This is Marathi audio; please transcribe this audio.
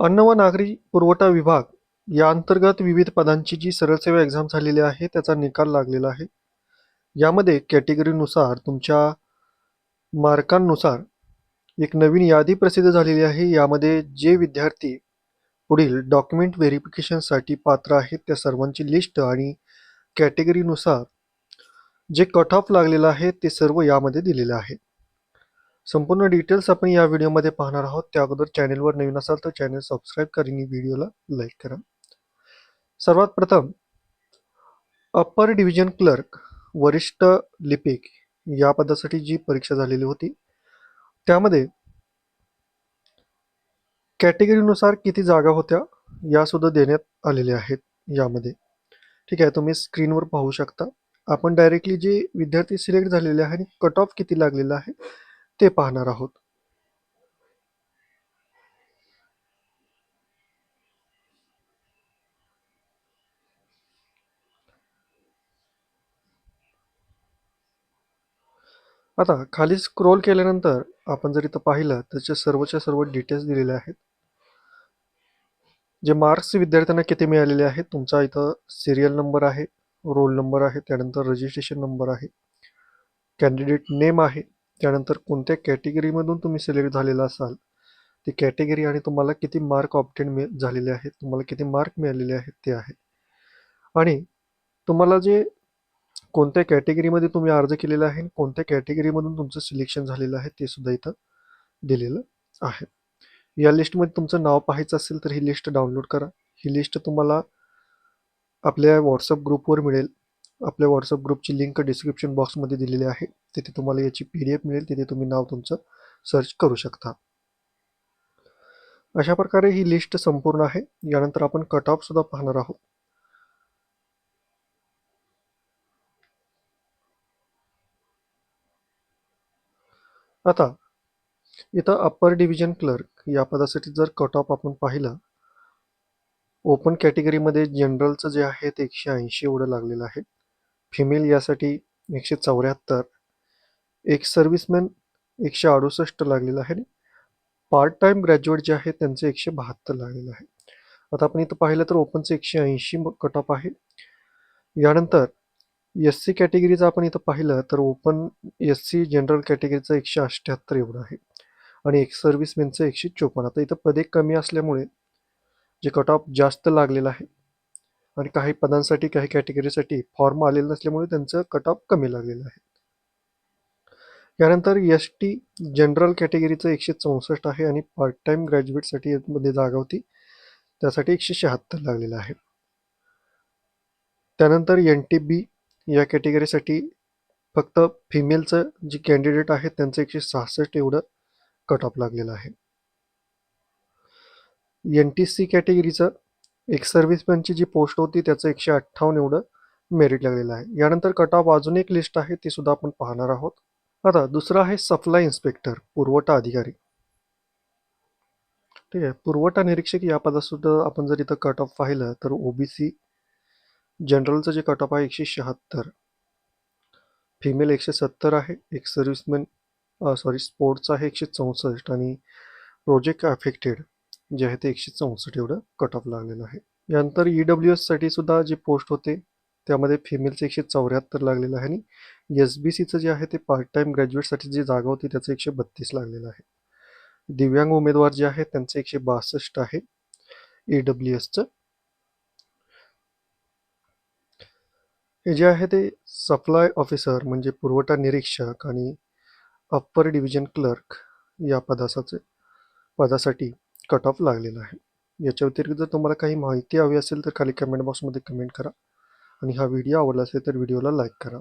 अन्न व नागरी पुरवठा विभाग या अंतर्गत विविध पदांची जी सरळ सेवा एक्झाम झालेली आहे त्याचा निकाल लागलेला आहे. यामध्ये कॅटेगरीनुसार तुमच्या मार्कांनुसार एक नवीन यादी प्रसिद्ध झालेली आहे. यामध्ये जे विद्यार्थी पुढील डॉक्युमेंट व्हेरिफिकेशनसाठी पात्र आहेत त्या सर्वांची लिस्ट आणि कॅटेगरीनुसार जे कट ऑफ लागलेलं आहे ते सर्व यामध्ये दिलेलं आहे. संपूर्ण डिटेल्स आपण या व्हिडिओमध्ये पाहणार आहोत. त्या अगोदर चॅनेलवर नवीन असाल तर चॅनेल सबस्क्राईब करा आणि व्हिडिओला लाईक करा. सर्वात प्रथम अप्पर डिव्हिजन क्लर्क वरिष्ठ लिपिक या पदासाठी जी परीक्षा झालेली होती त्यामध्ये कॅटेगरीनुसार किती जागा होत्या या सुद्धा देण्यात आलेल्या आहेत यामध्ये. ठीक आहे तुम्ही स्क्रीनवर पाहू शकता. आपण डायरेक्टली जे विद्यार्थी सिलेक्ट झालेले आहे आणि कट ऑफ किती लागलेला आहे ते पाहणार आहोत. आता खाली स्क्रोल केल्यानंतर आपण जर इथं पाहिलं त्याच्या सर्वच्या सर्व डिटेल्स दिलेले आहेत जे मार्क्स विद्यार्थ्यांना किती मिळालेले आहेत तुमचा इथं सिरियल नंबर आहे रोल नंबर आहे त्यानंतर रजिस्ट्रेशन नंबर आहे कॅन्डिडेट नेम आहे त्यानंतर कोणत्या कॅटेगरीमधून तुम्ही सिलेक्ट झालेला असाल? ती कॅटेगरी आणि तुम्हाला किती मार्क ऑप्टेन मिळ झालेले आहेत? तुम्हाला किती मार्क मिळालेले आहेत ते आहे. आणि तुम्हाला जे कोणत्या कॅटेगरीमध्ये तुम्ही अर्ज केलेला आहे कोणत्या कॅटेगरीमधून तुमचं सिलेक्शन झालेलं आहे ते सुद्धा इथं दिलेलं आहे. या लिस्टमध्ये तुमचं नाव पाहायचं असेल तर ही लिस्ट डाउनलोड करा. ही लिस्ट तुम्हाला आपल्या व्हॉट्सअप ग्रुपवर मिळेल. आपल्या व्हॉट्सअप ग्रुपची लिंक डिस्क्रिप्शन बॉक्समध्ये दिलेली आहे. तिथे तुम्हाला याची पी डी एफ मिळेल. तिथे तुम्ही नाव तुमचं सर्च करू शकता. अशा प्रकारे ही लिस्ट संपूर्ण आहे. यानंतर आपण कट ऑफ सुद्धा पाहणार आहोत. आता इथं अप्पर डिव्हिजन क्लर्क या पदासाठी जर कट ऑफ आपण पाहिलं ओपन कॅटेगरीमध्ये जनरलचं जे आहे ते एकशे ऐंशी एवढं लागलेलं आहे. फिमेल यासाठी एकशे चौऱ्याहत्तर एक सर्व्हिसमॅन एकशे अडुसष्ट लागलेलं आहे पार्ट टाइम ग्रॅज्युएट जे आहे त्यांचे एकशे बहात्तर लागलेलं आहे. आता आपण इथं पाहिलं तर ओपनचं एकशे ऐंशी कट ऑफ आहे. यानंतर एस सी कॅटेगरीचं आपण इथं पाहिलं तर ओपन एस सी जनरल कॅटेगरीचं एकशे अठ्ठ्याहत्तर एवढं आहे आणि एक सर्व्हिसमॅनचं एकशे चोपन्न. आता इथं पदे कमी असल्यामुळे जे कट ऑफ जास्त लागलेलं आहे आणि काही पदांसाठी काही कॅटेगरीसाठी फॉर्म आलेले नसल्यामुळे त्यांचं कट ऑफ कमी लागलेलं आहे. यानंतर एस टी जनरल कॅटेगरीचं एकशे चौसष्ट आहे आणि पार्ट टाइम ग्रॅज्युएटसाठी मध्ये जागा होती. त्यासाठी एकशे शहात्तर लागलेलं आहे. त्यानंतर एन टी बी या कॅटेगरीसाठी फक्त फिमेलचं जे कॅन्डिडेट आहे त्यांचं एकशे सहासष्ट एवढं कट ऑफ लागलेलं आहे. एन टी सी कॅटेगरीचं एक सर्व्हिसमॅनची जी पोस्ट होती त्याचं एकशे अठ्ठावन्न एवढं मेरिट लागलेलं आहे. यानंतर कट ऑफ अजून एक लिस्ट आहे ती सुद्धा आपण पाहणार आहोत. आता दुसरं आहे सप्लाय इन्स्पेक्टर पुरवठा अधिकारी. ठीक आहे पुरवठा निरीक्षक या पदासुद्धा आपण जर इथं कट ऑफ पाहिलं तर ओबीसी जनरलचं जे कट ऑफ आहे एकशे शहात्तर. फिमेल एकशे सत्तर आहे एक सर्व्हिसमॅन सॉरी स्पोर्ट्स आहे एकशे चौसष्ट. आणि प्रोजेक्ट अफेक्टेड जे आहे ते एकशे चौसष्ट एवढं कट ऑफ लागलेलं आहे. यानंतर ई डब्ल्यू एससाठी सुद्धा जे पोस्ट होते त्यामध्ये फिमेलचं एकशे चौऱ्याहत्तर लागलेलं आहे आणि एस बी सीचं जे आहे ते पार्ट टाइम ग्रॅज्युएटसाठी जी जागा होती त्याचं एकशे बत्तीस लागलेलं आहे. दिव्यांग उमेदवार जे आहेत त्यांचं एकशे बासष्ट आहे ई डब्ल्यू एसचं हे जे आहे ते सप्लाय ऑफिसर म्हणजे पुरवठा निरीक्षक आणि अप्पर डिव्हिजन क्लर्क या पदासाचे पदासाठी कट ऑफ लागलेला आहे. याच्या व्यतिरिक्त जर तुम्हाला काही माहिती हवी असेल तर खाली कमेंट बॉक्समध्ये कमेंट करा. आणि हा व्हिडिओ आवडला असेल तर व्हिडिओला लाईक करा.